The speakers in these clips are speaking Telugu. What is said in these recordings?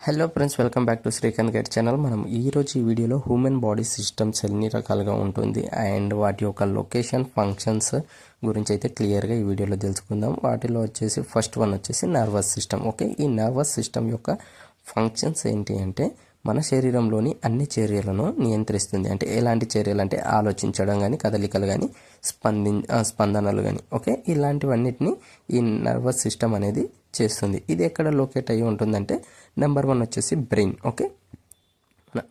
Hello friends welcome back to Srikanth guide channel మనం ఈరోజు ఈ వీడియోలో హ్యూమన్ బాడీ సిస్టమ్స్ ఎన్ని రకాలుగా ఉంటుంది అండ్ వాటి యొక్క లొకేషన్ ఫంక్షన్స్ గురించి అయితే క్లియర్గా ఈ వీడియోలో తెలుసుకుందాం. వాటిలో వచ్చేసి ఫస్ట్ వన్ వచ్చేసి నర్వస్ సిస్టమ్ ఓకే ఈ నర్వస్ సిస్టమ్ యొక్క ఫంక్షన్స్ ఏంటి అంటే మన శరీరంలోని అన్ని చర్యలను నియంత్రిస్తుంది. అంటే ఎలాంటి చర్యలు అంటే ఆలోచించడం కానీ కదలికలు కానీ స్పంది స్పందనలు కానీ ఓకే? ఇలాంటివన్నిటిని ఈ నర్వస్ సిస్టమ్ అనేది చేస్తుంది. ఇది ఎక్కడ లొకేట్ అయ్యి ఉంటుందంటే నెంబర్ వన్ వచ్చేసి బ్రెయిన్ ఓకే?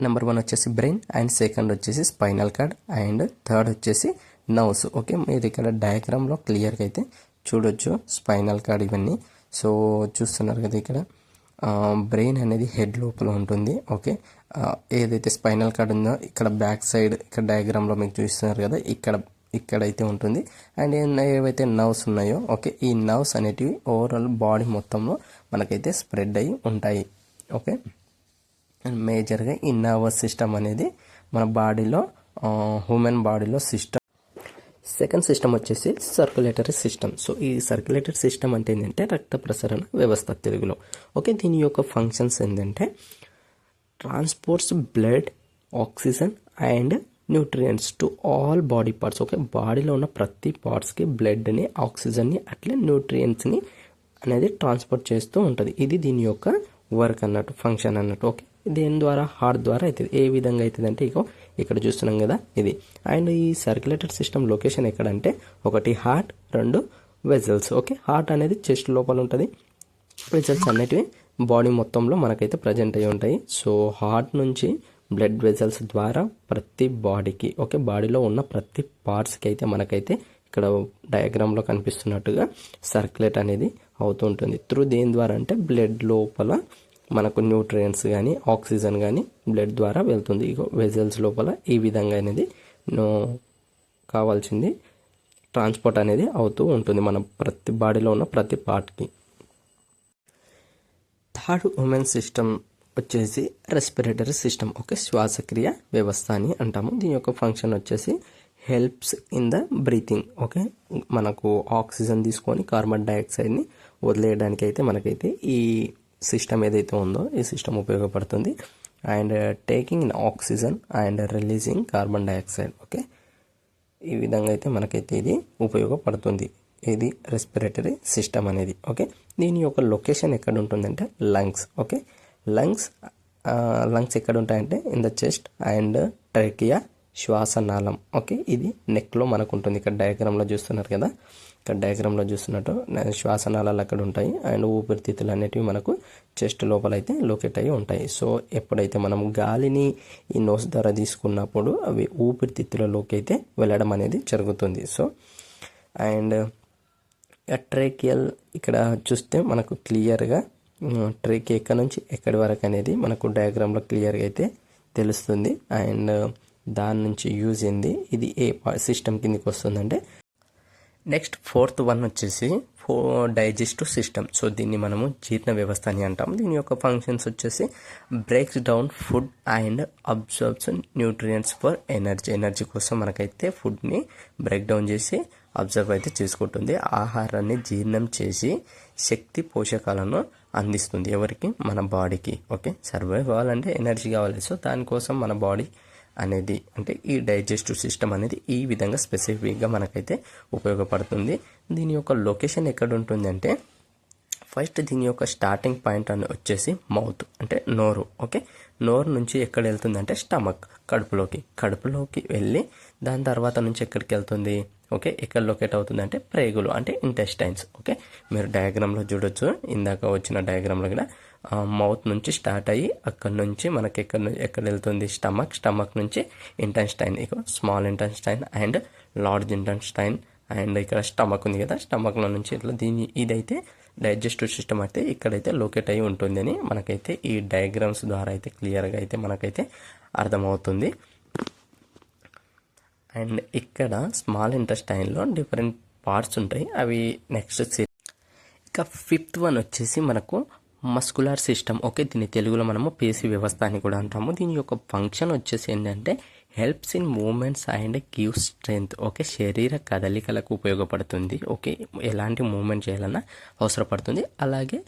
నెంబర్ వన్ వచ్చేసి బ్రెయిన్ అండ్ సెకండ్ వచ్చేసి స్పైనల్ కార్డ్ అండ్ థర్డ్ వచ్చేసి నర్వ్స్ ఓకే? మీరు ఇక్కడ డయాగ్రామ్లో క్లియర్గా అయితే చూడొచ్చు స్పైనల్ కార్డ్ ఇవన్నీ. సో చూస్తున్నారు కదా ఇక్కడ. బ్రెయిన్ అనేది హెడ్ లోపల ఉంటుంది ఓకే ఏదైతే స్పైనల్ కార్డ్ ఉందో ఇక్కడ బ్యాక్ సైడ్ ఇక్కడ డయాగ్రామ్లో మీకు చూస్తున్నారు కదా ఇక్కడ ఇక్కడైతే ఉంటుంది. అండ్ ఏవైతే నర్వ్స్ ఉన్నాయో ఓకే ఈ నర్వ్స్ అనేటివి ఓవరాల్ బాడీ మొత్తంలో మనకైతే స్ప్రెడ్ అయి ఉంటాయి ఓకే అండ్ మేజర్గా ఈ నర్వస్ సిస్టమ్ అనేది మన బాడీలో హ్యూమన్ బాడీలో సిస్టమ్ సెకండ్ సిస్టమ్ వచ్చేసి సర్క్యులేటరీ సిస్టమ్ సో ఈ సర్క్యులేటరీ సిస్టమ్ అంటే ఏంటంటే రక్త ప్రసరణ వ్యవస్థ తెలుగులో. ఓకే దీని యొక్క ఫంక్షన్స్ ఏంటంటే transports blood oxygen and nutrients to all body parts okay బాడీలో ఉన్న ప్రతి పార్ట్స్కి బ్లడ్ని ఆక్సిజన్ని అట్లే న్యూట్రియంట్స్ని అనేది ట్రాన్స్పోర్ట్ చేస్తూ ఉంటుంది. ఇది దీని యొక్క వర్క్ అన్నట్టు ఫంక్షన్ అన్నట్టు. ఓకే దేని ద్వారా? హార్ట్ ద్వారా అవుతుంది ఏ విధంగా అవుతుంది అంటే ఇక ఇక్కడ చూస్తున్నాం కదా ఇది. అండ్ ఈ సర్క్యులేటెడ్ సిస్టమ్ లొకేషన్ ఎక్కడంటే ఒకటి హార్ట్ రెండు వెజల్స్. ఓకే? హార్ట్ అనేది చెస్ట్ లోపల ఉంటుంది. వెజల్స్ అనేటివి బాడీ మొత్తంలో మనకైతే ప్రజెంట్ అయి ఉంటాయి. సో హార్ట్ నుంచి బ్లడ్ వెజల్స్ ద్వారా ప్రతి బాడీకి ఓకే? బాడీలో ఉన్న ప్రతి పార్ట్స్కి అయితే మనకైతే ఇక్కడ డయాగ్రామ్లో కనిపిస్తున్నట్టుగా సర్క్యులేట్ అనేది అవుతూ ఉంటుంది. త్రూ దేని ద్వారా అంటే బ్లడ్ లోపల మనకు న్యూట్రియంట్స్ కానీ ఆక్సిజన్ కానీ బ్లడ్ ద్వారా వెళ్తుంది. ఇక వెజల్స్ లోపల ఈ విధంగా అనేది కావాల్సింది. ట్రాన్స్పోర్ట్ అనేది అవుతూ ఉంటుంది మన ప్రతి బాడీలో ఉన్న ప్రతి పార్ట్కి. థర్డ్ ఉమెన్ సిస్టమ్ వచ్చేసి రెస్పిరేటరీ సిస్టమ్ ఒక శ్వాసక్రియ వ్యవస్థ అని అంటాము. దీని యొక్క ఫంక్షన్ వచ్చేసి helps in the breathing okay. మనకు ఆక్సిజన్ తీసుకొని కార్బన్ డైఆక్సైడ్ని వదిలేయడానికి అయితే మనకైతే ఈ సిస్టమ్ ఏదైతే ఉందో ఈ సిస్టమ్ ఉపయోగపడుతుంది. And taking in oxygen and releasing carbon dioxide okay ఈ విధంగా అయితే మనకైతే ఇది ఉపయోగపడుతుంది. ఇది రెస్పిరేటరీ సిస్టమ్ అనేది ఓకే దీని యొక్క లొకేషన్ ఎక్కడ ఉంటుందంటే లంగ్స్ ఓకే లంగ్స్ లంగ్స్ ఎక్కడ ఉంటాయంటే in the chest and trachea శ్వాసనాళం okay ఇది నెక్లో మనకు ఉంటుంది ఇక్కడ డయాగ్రామ్లో చూస్తున్నారు కదా. ఇక్కడ డయాగ్రామ్లో చూస్తున్నట్టు శ్వాసనాళాలు అక్కడ ఉంటాయి. అండ్ ఊపిరితిత్తులు అనేటివి మనకు చెస్ట్ లోపల అయితే లొకేట్ అయి ఉంటాయి. సో ఎప్పుడైతే మనం గాలిని ఈ నోస్ ద్వారా తీసుకున్నప్పుడు అవి ఊపిరితిత్తులలోకి అయితే వెళ్ళడం అనేది జరుగుతుంది. సో అండ్ ట్రేకియల్ ఇక్కడ చూస్తే మనకు క్లియర్గా ట్రేక్ ఎక్కడి నుంచి ఎక్కడి వరకు అనేది మనకు డయాగ్రామ్లో క్లియర్గా అయితే తెలుస్తుంది. అండ్ దాని నుంచి యూజ్ అయింది ఇది ఏ సిస్టమ్ కిందకి వస్తుందంటే నెక్స్ట్ ఫోర్త్ వన్ వచ్చేసి ఫో డైజెస్టివ్ సిస్టమ్. సో దీన్ని మనము జీర్ణ వ్యవస్థ అని అంటాం దీని యొక్క ఫంక్షన్స్ వచ్చేసి breaks down food and absorbs nutrients for energy. Energy కోసం మనకైతే ఫుడ్ని బ్రేక్ డౌన్ చేసి అబ్జర్వ్ అయితే చేసుకుంటుంది. ఆహారాన్ని జీర్ణం చేసి శక్తి పోషకాలను అందిస్తుంది ఎవరికి? మన బాడీకి. ఓకే? సర్వైవ్ కావాలంటే ఎనర్జీ కావాలి. సో దానికోసం మన బాడీ అనేది అంటే ఈ డైజెస్టివ్ సిస్టమ్ అనేది ఈ విధంగా స్పెసిఫిక్గా మనకైతే ఉపయోగపడుతుంది. దీని యొక్క లొకేషన్ ఎక్కడ ఉంటుంది అంటే ఫస్ట్ దీని యొక్క స్టార్టింగ్ పాయింట్ అని వచ్చేసి మౌత్ అంటే నోరు ఓకే నోరు నుంచి ఎక్కడ వెళ్తుంది అంటే స్టమక్ కడుపులోకి. కడుపులోకి వెళ్ళి దాని తర్వాత నుంచి ఎక్కడికి వెళ్తుంది? ఓకే ఎక్కడ లొకేట్ అవుతుంది అంటే ప్రేగులు అంటే ఇంటెస్టైన్స్ ఓకే మీరు డయాగ్రామ్లో చూడొచ్చు. ఇందాక వచ్చిన డయాగ్రామ్లో కూడా మౌత్ నుంచి స్టార్ట్ అయ్యి అక్కడ నుంచి మనకి ఎక్కడ ఎక్కడ వెళ్తుంది? స్టమక్ స్టమక్ నుంచి ఇంటెన్స్టైన్ ఇక small intestine and large intestine and ఇక్కడ స్టమక్ ఉంది కదా? స్టమక్లో నుంచి ఇట్లా దీని ఇదైతే డైజెస్టివ్ సిస్టమ్ అయితే ఇక్కడైతే లొకేట్ అయి ఉంటుందని మనకైతే ఈ డయాగ్రామ్స్ ద్వారా అయితే క్లియర్గా అయితే మనకైతే అర్థమవుతుంది. అండ్ ఇక్కడ స్మాల్ ఇంటెస్టైన్లో డిఫరెంట్ పార్ట్స్ ఉంటాయి. అవి నెక్స్ట్ ఇక ఫిఫ్త్ వన్ వచ్చేసి మనకు మస్కులార్ సిస్టమ్. ఓకే దీన్ని తెలుగులో మనము పేసి వ్యవస్థ అని కూడా అంటాము. దీని యొక్క ఫంక్షన్ వచ్చేసి ఏంటంటే helps in movements and give strength okay శరీర కదలికలకు ఉపయోగపడుతుంది. ఓకే ఎలాంటి మూమెంట్ చేయాలన్నా అవసరపడుతుంది. అలాగే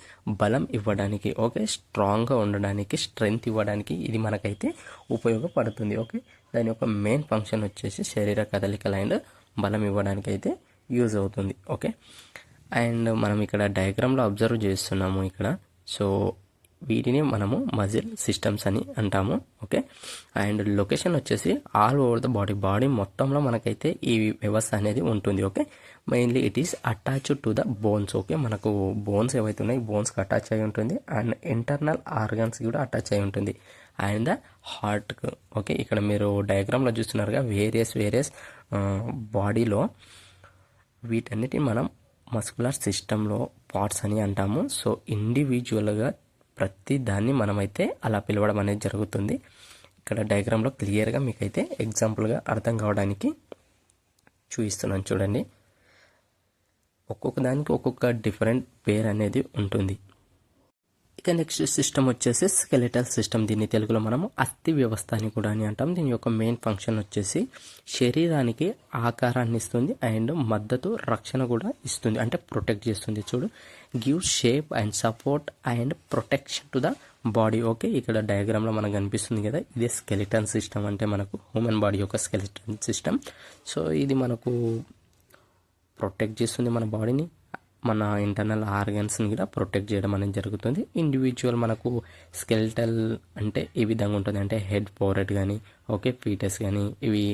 బలం ఇవ్వడానికి ఓకే స్ట్రాంగ్గా ఉండడానికి స్ట్రెంగ్త్ ఇవ్వడానికి ఇది మనకైతే ఉపయోగపడుతుంది. ఓకే దాని యొక్క మెయిన్ ఫంక్షన్ వచ్చేసి శరీర కదలికలు అండ్ బలం ఇవ్వడానికి అయితే యూజ్ అవుతుంది. ఓకే అండ్ మనం ఇక్కడ డయాగ్రామ్లో అబ్జర్వ్ చేస్తున్నాము ఇక్కడ. సో వీటిని మనము మజిల్ సిస్టమ్స్ అని అంటాము ఓకే? అండ్ లొకేషన్ వచ్చేసి all over the body. Body మొత్తంలో మనకైతే ఈ వ్యవస్థ అనేది ఉంటుంది okay? Mainly it is attach to the bones okay? మనకు బోన్స్ ఏవైతే ఉన్నాయో బోన్స్కి అటాచ్ అయి ఉంటుంది. అండ్ ఇంటర్నల్ ఆర్గన్స్ కూడా అటాచ్ అయి ఉంటుంది. And the heart okay? ఇక్కడ మీరు డయాగ్రామ్లో చూస్తున్నారుగా వేరియస్ వేరియస్ బాడీలో వీటన్నిటిని మనం మస్కులర్ సిస్టంలో పార్ట్స్ అని అంటాము. సో ఇండివిజువల్గా ప్రతి దాన్ని మనమైతే అలా పిలవడం అనేది జరుగుతుంది. ఇక్కడ డయాగ్రామ్లో క్లియర్గా మీకైతే ఎగ్జాంపుల్గా అర్థం కావడానికి చూపిస్తున్నాను చూడండి. ఒక్కొక్క దానికి ఒక్కొక్క డిఫరెంట్ పేరు అనేది ఉంటుంది. ఇక నెక్స్ట్ సిస్టమ్ వచ్చేసి స్కెలెటల్ సిస్టమ్ దీన్ని తెలుగులో మనము అస్థి వ్యవస్థ అని కూడా అని అంటాం. దీని యొక్క మెయిన్ ఫంక్షన్ వచ్చేసి శరీరానికి ఆకారాన్ని ఇస్తుంది అండ్ మద్దతు రక్షణ కూడా ఇస్తుంది. అంటే ప్రొటెక్ట్ చేస్తుంది. చూడు. Give shape and support and protection to the body okay ఇక్కడ డయాగ్రామ్లో మనకు కనిపిస్తుంది కదా. ఇదే స్కెలిటన్ సిస్టమ్ అంటే మనకు హ్యూమన్ బాడీ యొక్క స్కెలిటన్ సిస్టమ్ సో ఇది మనకు ప్రొటెక్ట్ చేస్తుంది మన బాడీని మన ఇంటర్నల్ ఆర్గన్స్ని కూడా ప్రొటెక్ట్ చేయడం అనేది జరుగుతుంది. ఇండివిజువల్ మనకు స్కెల్టల్ అంటే ఈ విధంగా ఉంటుంది అంటే హెడ్ ఫోరెడ్ కానీ ఓకే ఫీటస్ కానీ ఇవి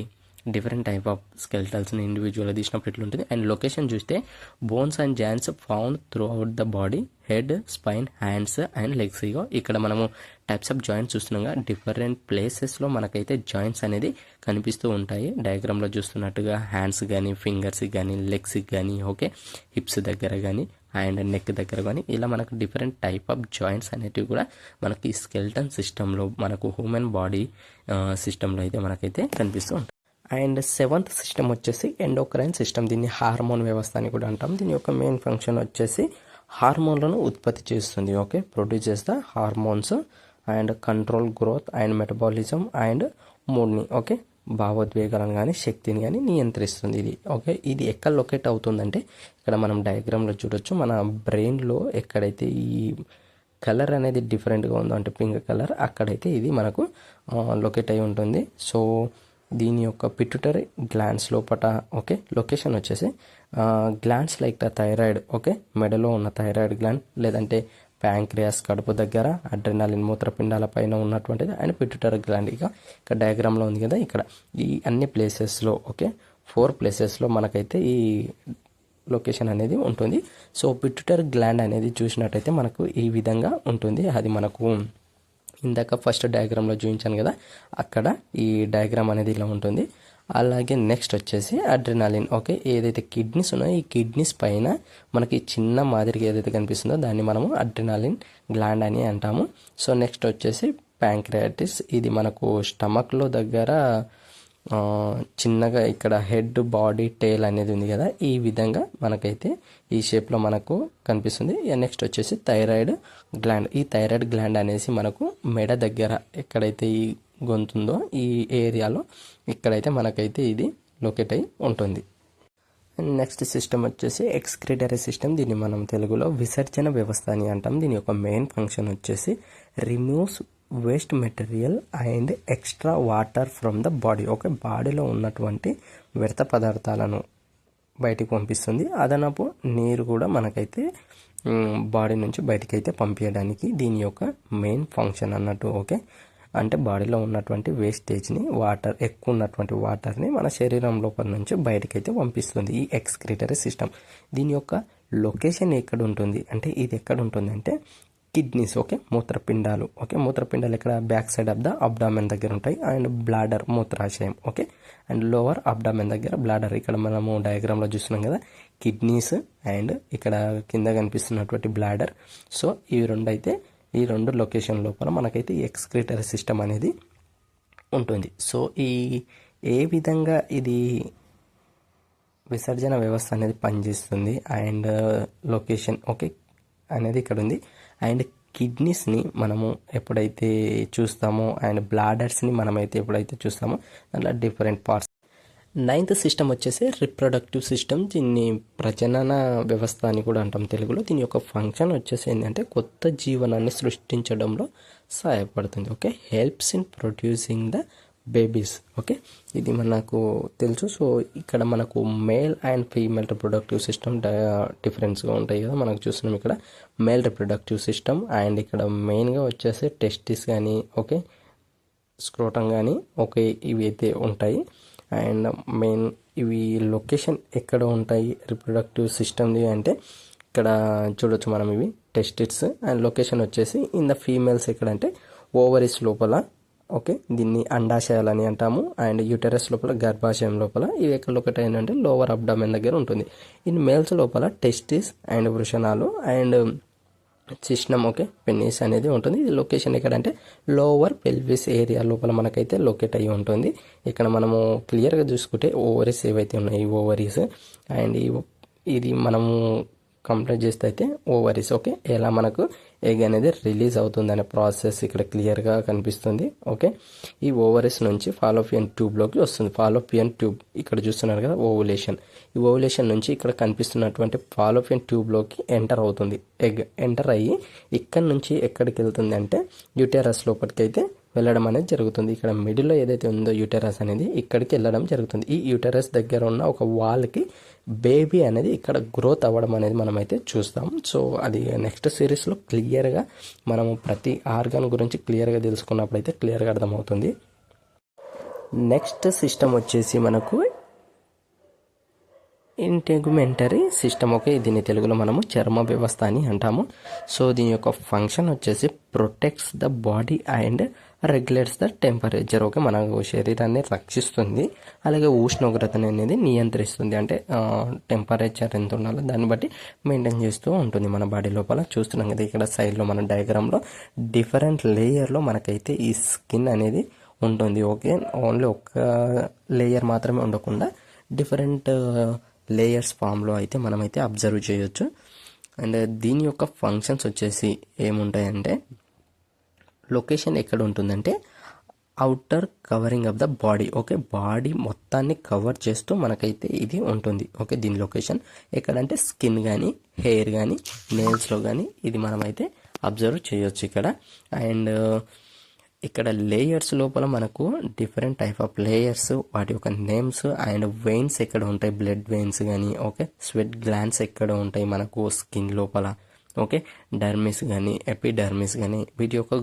డిఫరెంట్ టైప్ ఆఫ్ స్కెల్టల్స్ని ఇండివిజువల్గా తీసినప్పుడు ఇట్లా ఉంటుంది అండ్ లొకేషన్ చూస్తే bones and joints found throughout the body head spine hands and legs ఇగో ఇక్కడ మనము టైప్స్ ఆఫ్ జాయింట్స్ చూస్తున్నాగా డిఫరెంట్ ప్లేసెస్లో మనకైతే జాయింట్స్ అనేది కనిపిస్తూ ఉంటాయి. డయాగ్రామ్లో చూస్తున్నట్టుగా హ్యాండ్స్ కానీ ఫింగర్స్కి కానీ లెగ్స్కి కానీ ఓకే హిప్స్ దగ్గర కానీ అండ్ నెక్ దగ్గర కానీ ఇలా మనకు డిఫరెంట్ టైప్ ఆఫ్ జాయింట్స్ అనేటివి కూడా మనకి స్కెల్టన్ సిస్టంలో మనకు హ్యూమన్ బాడీ సిస్టంలో అయితే మనకైతే కనిపిస్తూ ఉంటాయి. అండ్ సెవెంత్ సిస్టమ్ వచ్చేసి ఎండోక్రైన్ సిస్టమ్. దీన్ని హార్మోన్ వ్యవస్థ అని కూడా అంటాం. దీని యొక్క మెయిన్ ఫంక్షన్ వచ్చేసి హార్మోన్లను ఉత్పత్తి చేస్తుంది. ఓకే ప్రొడ్యూస్ చేస్తా hormones and control growth and metabolism and మూడ్ని ఓకే భావోద్వేగాలను కానీ శక్తిని కానీ నియంత్రిస్తుంది ఇది. ఓకే ఇది ఎక్కడ లొకేట్ అవుతుందంటే ఇక్కడ మనం డయాగ్రామ్లో చూడొచ్చు. మన బ్రెయిన్లో ఎక్కడైతే ఈ కలర్ అనేది డిఫరెంట్గా ఉందో అంటే పింక్ కలర్ అక్కడైతే ఇది మనకు లొకేట్ అయి ఉంటుంది. సో దీని యొక్క పిట్యుటరీ గ్లాన్స్ లోపట ఓకే లొకేషన్ వచ్చేసి glands like the thyroid okay మెడలో ఉన్న థైరాయిడ్ గ్లాండ్ లేదంటే ప్యాంక్రియాస్ కడుపు దగ్గర అడ్రినాలిన్ మూత్రపిండాల పైన ఉన్నటువంటిది అండ్ పిట్యుటరీ గ్లాండ్ ఇక ఇక్కడ డయాగ్రామ్లో ఉంది కదా ఇక్కడ ఈ అన్ని ప్లేసెస్లో ఓకే ఫోర్ ప్లేసెస్లో మనకైతే ఈ లొకేషన్ అనేది ఉంటుంది. సో పిట్యుటరీ గ్లాండ్ అనేది చూసినట్టయితే మనకు ఈ విధంగా ఉంటుంది. అది మనకు ఇందాక ఫస్ట్ డయాగ్రామ్లో చూపించాను కదా అక్కడ ఈ డయాగ్రామ్ అనేది ఇలా ఉంటుంది. అలాగే నెక్స్ట్ వచ్చేసి అడ్రినాలిన్. ఓకే ఏదైతే కిడ్నీస్ ఉన్నాయో ఈ కిడ్నీస్ పైన మనకి చిన్న మాదిరిగా ఏదైతే కనిపిస్తుందో దాన్ని మనము అడ్రినాలిన్ గ్లాండ్ అని అంటాము. సో నెక్స్ట్ వచ్చేసి ప్యాంక్రియాటిస్. ఇది మనకు స్టమక్లో దగ్గర చిన్నగా ఇక్కడ హెడ్ బాడీ టేల్ అనేది ఉంది కదా ఈ విధంగా మనకైతే ఈ షేప్లో మనకు కనిపిస్తుంది. నెక్స్ట్ వచ్చేసి థైరాయిడ్ గ్లాండ్ ఈ థైరాయిడ్ గ్లాండ్ అనేసి మనకు మెడ దగ్గర ఎక్కడైతే ఈ గొంతుందో ఈ ఏరియాలో ఇక్కడైతే మనకైతే ఇది లొకేట్ అయి ఉంటుంది. నెక్స్ట్ సిస్టమ్ వచ్చేసి ఎక్స్క్రిటరీ సిస్టమ్ దీన్ని మనం తెలుగులో విసర్జన వ్యవస్థ అని అంటాం. దీని యొక్క మెయిన్ ఫంక్షన్ వచ్చేసి removes waste material and extra water from the body okay బాడీలో ఉన్నటువంటి వ్యర్థ పదార్థాలను బయటికి పంపిస్తుంది. అదనపు నీరు కూడా మనకైతే బాడీ నుంచి బయటికి అయితే పంపించడానికి దీని యొక్క మెయిన్ ఫంక్షన్ అన్నట్టు ఓకే అంటే బాడీలో ఉన్నటువంటి వేస్టేజ్ని వాటర్ ఎక్కువ ఉన్నటువంటి వాటర్ని మన శరీరం లోపల నుంచి బయటకైతే పంపిస్తుంది ఈ ఎక్స్క్రిటరీ సిస్టమ్ దీని యొక్క లొకేషన్ ఎక్కడ ఉంటుంది? అంటే ఇది ఎక్కడ ఉంటుంది అంటే కిడ్నీస్ ఓకే? మూత్రపిండాలు ఓకే? మూత్రపిండాలు ఇక్కడ back side of the abdomen దగ్గర ఉంటాయి. అండ్ బ్లాడర్ మూత్రాశయం ఓకే? అండ్ లోవర్ అబ్డామెన్ దగ్గర బ్లాడర్. ఇక్కడ మనము డయాగ్రామ్లో చూస్తున్నాం కదా కిడ్నీస్ అండ్ ఇక్కడ కింద కనిపిస్తున్నటువంటి బ్లాడర్. సో ఇవి రెండు అయితే ఈ రెండు లొకేషన్ లోపల మనకైతే ఈ ఎక్స్క్రిటరీ సిస్టమ్ అనేది ఉంటుంది. సో ఈ ఏ విధంగా ఇది విసర్జన వ్యవస్థ అనేది పనిచేస్తుంది అండ్ లొకేషన్ ఓకే? అనేది ఇక్కడ ఉంది. అండ్ కిడ్నీస్ని మనము ఎప్పుడైతే చూస్తామో అండ్ బ్లాడర్స్ని మనమైతే ఎప్పుడైతే చూస్తామో దాంట్లో డిఫరెంట్ పార్ట్స్. నైన్త్ సిస్టమ్ వచ్చేసి రిప్రొడక్టివ్ సిస్టమ్. దీన్ని ప్రజనన వ్యవస్థ అని కూడా అంటాం తెలుగులో. దీని యొక్క ఫంక్షన్ వచ్చేసి ఏంటంటే కొత్త జీవనాన్ని సృష్టించడంలో సహాయపడుతుంది. Okay? Helps in producing the babies okay ఇది మనకు తెలుసు. సో ఇక్కడ మనకు male and female reproductive system డిఫరెన్స్గా ఉంటాయి కదా మనకు చూస్తున్నాం ఇక్కడ. మేల్ రిప్రొడక్టివ్ సిస్టమ్ అండ్ ఇక్కడ మెయిన్గా వచ్చేసి టెస్టిస్ కానీ ఓకే స్క్రోటం కానీ ఓకే ఇవి అయితే ఉంటాయి. అండ్ మెయిన్ ఇవి లొకేషన్ ఎక్కడ ఉంటాయి? రిప్రొడక్టివ్ సిస్టమ్ది అంటే ఇక్కడ చూడొచ్చు మనం ఇవి. టెస్టిట్స్ అండ్ లొకేషన్ వచ్చేసి ఇన్ ద ఫీమేల్స్ ఎక్కడంటే ఓవరీస్ లోపల ఓకే దీన్ని అండాశయాలని అంటాము. అండ్ యూటెరస్ లోపల గర్భాశయం లోపల ఇవి ఎక్కడ లొకేట్ ఏంటంటే లోవర్ అబ్డామెన్ దగ్గర ఉంటుంది. ఇన్ మేల్స్ లోపల టెస్టిస్ అండ్ వృషణాలు అండ్ సిస్టమ్ ఓకే పెన్నీస్ అనేది ఉంటుంది. ఇది లొకేషన్ ఎక్కడంటే లోవర్ పెల్విస్ ఏరియా లోపల మనకైతే లొకేట్ అయ్యి ఉంటుంది. ఇక్కడ మనము క్లియర్గా చూసుకుంటే ఓవరీస్ ఏవైతే ఉన్నాయి ఓవరీస్ అండ్ ఇది మనము కంప్లీట్ చేస్తే అయితే ఓవరీస్ ఓకే ఎలా మనకు ఎగ్ అనేది రిలీజ్ అవుతుంది అనే ప్రాసెస్ ఇక్కడ క్లియర్గా కనిపిస్తుంది ఓకే ఈ ఓవరీస్ నుంచి ఫాలోపియన్ ట్యూబ్లోకి వస్తుంది. ఫాలోపియన్ ట్యూబ్ ఇక్కడ చూస్తున్నారు కదా ఓవులేషన్ ఈ ఓవులేషన్ నుంచి ఇక్కడ కనిపిస్తున్నటువంటి ఫాలోపియన్ ట్యూబ్లోకి ఎంటర్ అవుతుంది. ఎగ్ ఎంటర్ అయ్యి ఇక్కడ నుంచి ఎక్కడికి వెళ్తుంది అంటే యూటెరస్ లోపలికి అయితే వెళ్ళడం అనేది జరుగుతుంది. ఇక్కడ మిడిల్లో ఏదైతే ఉందో యూటెరస్ అనేది ఇక్కడికి వెళ్ళడం జరుగుతుంది. ఈ యూటెరస్ దగ్గర ఉన్న ఒక వాల్కి బేబీ అనేది ఇక్కడ గ్రోత్ అవ్వడం అనేది మనమైతే చూస్తాం. సో అది నెక్స్ట్ సిరీస్లో క్లియర్గా మనము ప్రతి ఆర్గాన్ గురించి క్లియర్గా తెలుసుకున్నప్పుడు అయితే క్లియర్గా అర్థమవుతుంది. నెక్స్ట్ సిస్టమ్ వచ్చేసి మనకు ఇంటెగ్మెంటరీ సిస్టమ్ ఓకే దీన్ని తెలుగులో మనము చర్మ వ్యవస్థ అని అంటాము. సో దీని యొక్క ఫంక్షన్ వచ్చేసి protects the body and regulates the temperature okay మన శరీరాన్ని రక్షిస్తుంది. అలాగే ఉష్ణోగ్రతని అనేది నియంత్రిస్తుంది. అంటే టెంపరేచర్ ఎంత ఉండాలో దాన్ని బట్టి మెయింటైన్ చేస్తూ ఉంటుంది మన బాడీ లోపల. చూస్తున్నాం కదా ఇక్కడ సైడ్లో మన డయాగ్రామ్లో డిఫరెంట్ లేయర్లో మనకైతే ఈ స్కిన్ అనేది ఉంటుంది ఓకే ఓన్లీ ఒక్క లేయర్ మాత్రమే ఉండకుండా డిఫరెంట్ లేయర్స్ ఫామ్లో అయితే మనమైతే అబ్జర్వ్ చేయొచ్చు. అండ్ uh, దీని యొక్క ఫంక్షన్స్ వచ్చేసి ఏముంటాయంటే లొకేషన్ ఎక్కడ ఉంటుందంటే outer covering of the body okay body మొత్తాన్ని కవర్ చేస్తూ మనకైతే ఇది ఉంటుంది. ఓకే దీని లొకేషన్ ఎక్కడంటే స్కిన్ కానీ హెయిర్ కానీ నేల్స్లో కానీ ఇది మనమైతే అబ్జర్వ్ చేయొచ్చు ఇక్కడ. అండ్ ఇక్కడ లేయర్స్ లోపల మనకు డిఫరెంట్ టైప్ ఆఫ్ లేయర్స్ వాటి యొక్క నేమ్స్ అండ్ వెయిన్స్ ఎక్కడ ఉంటాయి? బ్లడ్ వెయిన్స్ కానీ ఓకే స్వెట్ గ్లాన్స్ ఎక్కడ ఉంటాయి మనకు స్కిన్ లోపల ఓకే డర్మిస్ కానీ ఎపిడర్మిస్ కానీ వీటి యొక్క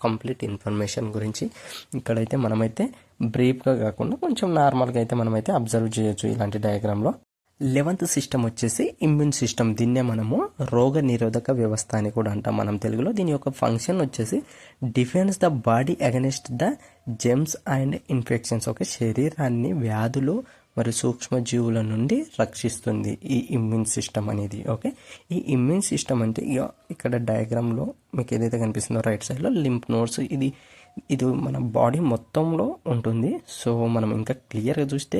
కంప్లీట్ ఇన్ఫర్మేషన్ గురించి ఇక్కడైతే మనమైతే బ్రీఫ్గా కాకుండా కొంచెం నార్మల్గా అయితే మనమైతే అబ్జర్వ్ చేయొచ్చు ఇలాంటి డయాగ్రామ్లో లెవెంత్ సిస్టమ్ వచ్చేసి ఇమ్యూన్ సిస్టమ్. దీన్నే మనము రోగ నిరోధక వ్యవస్థ అని కూడా అంటాం మనం తెలుగులో. దీని యొక్క ఫంక్షన్ వచ్చేసి defence the body against the germs and infections. ఒక శరీరాన్ని వ్యాధులు మరియు సూక్ష్మజీవుల నుండి రక్షిస్తుంది ఈ ఇమ్యూన్ సిస్టమ్ అనేది. ఓకే? ఈ ఇమ్యూన్ సిస్టమ్ అంటే ఇక్కడ డయాగ్రామ్లో మీకు ఏదైతే కనిపిస్తుందో రైట్ సైడ్లో లింప్ నోట్స్ ఇది ఇది మన బాడీ మొత్తంలో ఉంటుంది. సో మనం ఇంకా క్లియర్గా చూస్తే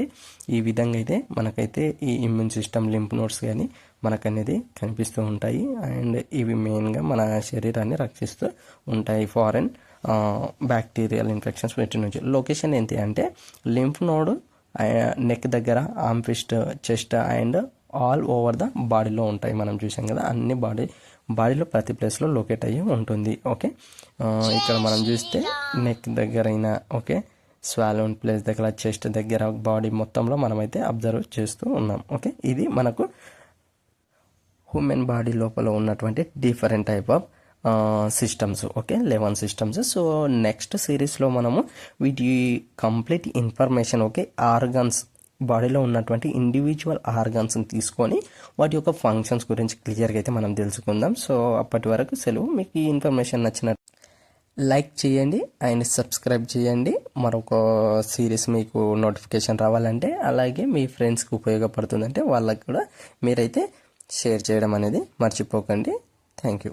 ఈ విధంగా అయితే మనకైతే ఈ ఇమ్యూన్ సిస్టమ్ లింప్ నోట్స్ కానీ మనకనేది కనిపిస్తూ ఉంటాయి. అండ్ ఇవి మెయిన్గా మన శరీరాన్ని రక్షిస్తూ ఉంటాయి. ఫారెన్ బ్యాక్టీరియల్ ఇన్ఫెక్షన్స్ వీటి నుంచి. లొకేషన్ ఏంటి అంటే లింఫ్ నోడ్ నెక్ దగ్గర ఆమ్ఫిస్ట్ chest and all over the బాడీలో ఉంటాయి. మనం చూసాం కదా అన్ని బాడీ బాడీలో ప్రతి ప్లేస్లో లొకేట్ అయ్యి ఉంటుంది ఓకే ఇక్కడ మనం చూస్తే నెక్ దగ్గర అయినా ఓకే స్వాలోన్ ప్లేస్ దగ్గర చెస్ట్ దగ్గర బాడీ మొత్తంలో మనమైతే అబ్జర్వ్ చేస్తూ ఉన్నాం ఓకే ఇది మనకు హ్యూమెన్ బాడీ లోపల ఉన్నటువంటి different type of systems okay eleven systems so next సిరీస్లో మనము వీటి కంప్లీట్ ఇన్ఫర్మేషన్ ఓకే ఆర్గన్స్ బాడీలో ఉన్నటువంటి ఇండివిజువల్ ఆర్గాన్స్ని తీసుకొని వాటి యొక్క ఫంక్షన్స్ గురించి క్లియర్గా అయితే మనం తెలుసుకుందాం. సో అప్పటి వరకు సెలవు. మీకు ఈ ఇన్ఫర్మేషన్ నచ్చినట్టు లైక్ చేయండి అండ్ సబ్స్క్రైబ్ చేయండి. మరొక సిరీస్ మీకు నోటిఫికేషన్ రావాలంటే అలాగే మీ ఫ్రెండ్స్కి ఉపయోగపడుతుందంటే వాళ్ళకి కూడా మీరైతే షేర్ చేయడం అనేది మర్చిపోకండి. Thank you